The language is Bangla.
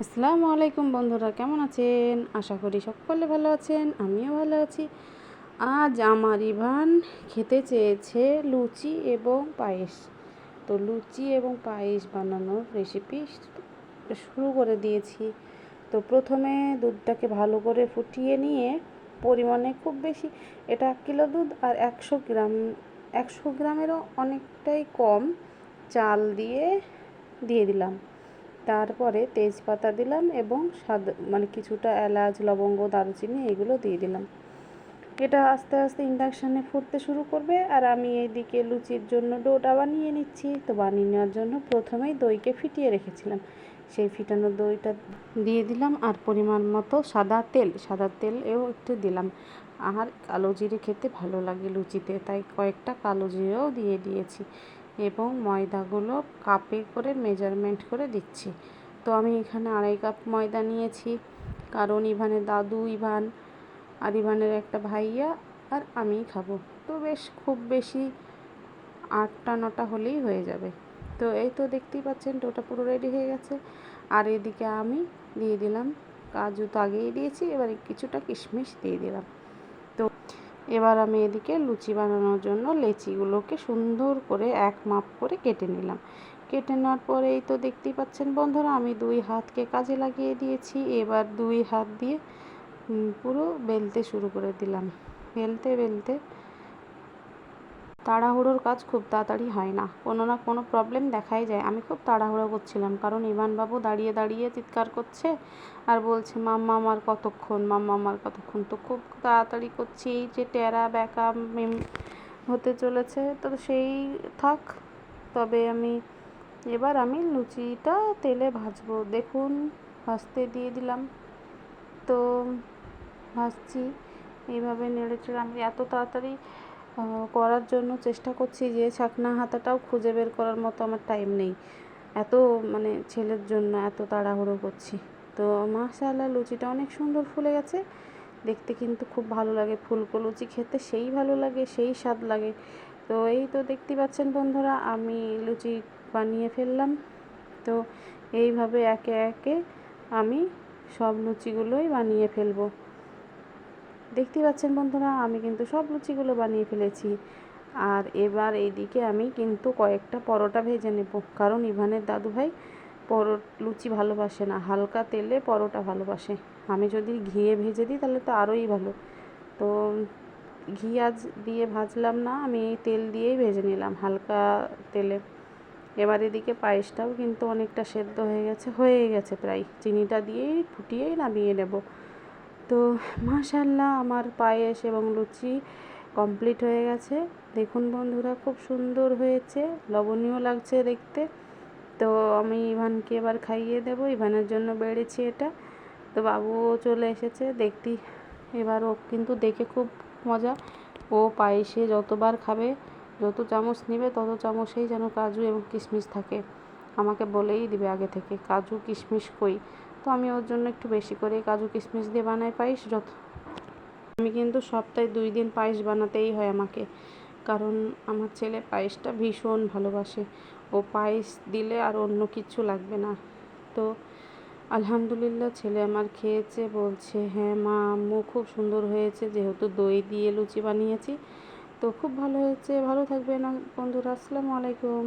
আসসালামু আলাইকুম বন্ধুরা, কেমন আছেন? আশা করি সকলে ভালো আছেন, আমিও ভালো আছি। আজ আমার ইভান খেতে চেয়েছে লুচি এবং পায়েস। তো লুচি এবং পায়েস বানানোর রেসিপি শুরু করে দিয়েছি। তো প্রথমে দুধটাকে ভালো করে ফুটিয়ে নিয়ে পরিমাণে খুব বেশি, এটা এক কিলো দুধ আর একশো গ্রাম, একশো গ্রামেরও অনেকটাই কম চাল দিয়ে দিয়ে দিলাম। তারপরে তেজপাতা দিলাম এবং স্বাদ মানে কিছুটা এলাচ, লবঙ্গ, দারুচিনি এগুলো দিয়ে দিলাম। এটা আস্তে আস্তে ইন্ডাকশানে ফুটতে শুরু করবে আর আমি এইদিকে লুচির জন্য ডোটা বানিয়ে নিচ্ছি। তো বানিয়ে নেওয়ার জন্য প্রথমেই দইকে ফিটিয়ে রেখেছিলাম। সেই ফিটানো দইটা দিয়ে দিলাম আর পরিমাণ মতো সাদা তেল, সাদা তেলও একটু দিলাম। আর কালো জিরে খেতে ভালো লাগে লুচিতে, তাই কয়েকটা কালো জিরেও দিয়ে দিয়েছি। এবং ময়দাগুলো কাপে করে মেজারমেন্ট করে দিচ্ছি। তো আমি এখানে আড়াই কাপ ময়দা নিয়েছি। কারণ ইভানের দাদু, ইভান আর ইভানের একটা ভাইয়া আর আমি খাব। তো বেশ, খুব বেশি আটটা নটা হলেই হয়ে যাবে। তো এই তো দেখতেই পাচ্ছেন ওটা পুরো রেডি হয়ে গেছে। আর এদিকে আমি দিয়ে দিলাম, কাজু তো আগেই দিয়েছি, এবার কিছুটা কিশমিশ দিয়ে দিলাম। এবার আমি এদিকে লুচি বানানোর জন্য লেচিগুলোকে সুন্দর করে এক মাপ করে কেটে নিলাম। কেটে নেওয়ার পরে এই তো দেখতেই পাচ্ছেন বন্ধুরা, আমি দুই হাতকে কাজে লাগিয়ে দিয়েছি। এবার দুই হাত দিয়ে পুরো বেলতে শুরু করে দিলাম। বেলতে বেলতে তাড়াহুড়োর কাজ খুব তাড়াতাড়ি হয় না। কোনো না কোনো প্রবলেম দেখাই যায়। আমি খুব তাড়াহুড়ো করছিলাম, কারণ ইভানবাবু দাঁড়িয়ে দাঁড়িয়ে চিৎকার করছে আর বলছে, মাম্মা আমার কতক্ষণ, মাম্মা আমার কতক্ষণ? তো খুব তাড়াতাড়ি করছি, এই যে টেরা ব্যাকা মেম হতে চলেছে, তো সেই থাক। তবে আমি, এবার আমি লুচিটা তেলে ভাজবো। দেখুন, ভাজতে দিয়ে দিলাম। তো ভাজছি। এইভাবে নেড়ে চেড়ে আমি এত তাড়াতাড়ি করার জন্য চেষ্টা করছি যে ছাকনা হাতাটাও খুঁজে বের করার মতো আমার টাইম নেই। এত মানে ছেলের জন্য এত তাড়াহুড়ো করছি। তো মাশাআল্লাহ, লুচিটা অনেক সুন্দর ফুলে গেছে। দেখতে কিন্তু খুব ভালো লাগে। ফুলকো লুচি খেতে সেই ভালো লাগে, সেই স্বাদ লাগে। তো এই তো দেখতে পাচ্ছেন বন্ধুরা, আমি লুচি বানিয়ে ফেললাম। তো এইভাবে একে একে আমি সব লুচিগুলোই বানিয়ে ফেলব। দেখতে পাচ্ছেন বন্ধুরা, আমি কিন্তু সব লুচিগুলো বানিয়ে ফেলেছি। আর এবার এইদিকে আমি কিন্তু কয়েকটা পরোটা ভেজে নেব। কারণ ইভানের দাদু ভাই পরো, লুচি ভালোবাসে না, হালকা তেলে পরোটা ভালোবাসে। আমি যদি ঘিয়ে ভেজে দিই তাহলে তো আরোই ভালো। তো ঘি আজ দিয়ে ভাজলাম না, আমি তেল দিয়েই ভেজে নিলাম হালকা তেলে। এবার এদিকে পায়েসটাও কিন্তু অনেকটা সেদ্ধ হয়ে গেছে হয়ে গেছে প্রায়। চিনিটা দিয়েই, ফুটিয়েই নামিয়ে নেব। তো মাশাল্লাহ আমার পায়েস এবং লুচি কমপ্লিট হয়ে গেছে। দেখুন বন্ধুরা, খুব সুন্দর হয়েছে, লবণীয় লাগছে দেখতে। তো আমি ইভানকে এবার খাইয়ে দেবো, ইভানের জন্য বেড়েছি এটা। তো বাবুও চলে এসেছে, দেখতি, এবার ও কিন্তু দেখে খুব মজা। ও পায়েসে যতবার খাবে, যত চামচ নেবে, তত চামচেই যেন কাজু এবং কিশমিশ থাকে। আমাকে বলেই দিবে আগে থেকে, কাজু, কিশমিশ কই? তো আমি ওর জন্য একটু বেশি করে কাজু কিশমিশ দিয়ে বানাই পায়েস যত আমি কিন্তু সপ্তাহে দুই দিন পায়েস বানাতেই হয় আমাকে। কারণ আমার ছেলে পায়েসটা ভীষণ ভালোবাসে। ও পায়েস দিলে আর অন্য কিছু লাগবে না। তো আলহামদুলিল্লাহ ছেলে আমার খেয়েছে, বলছে হ্যাঁ মা, আম্মু খুব সুন্দর হয়েছে, যেহেতু দই দিয়ে লুচি বানিয়েছি। তো খুব ভালো হয়েছে। ভালো থাকবে না বন্ধুরা। আসসালামু আলাইকুম।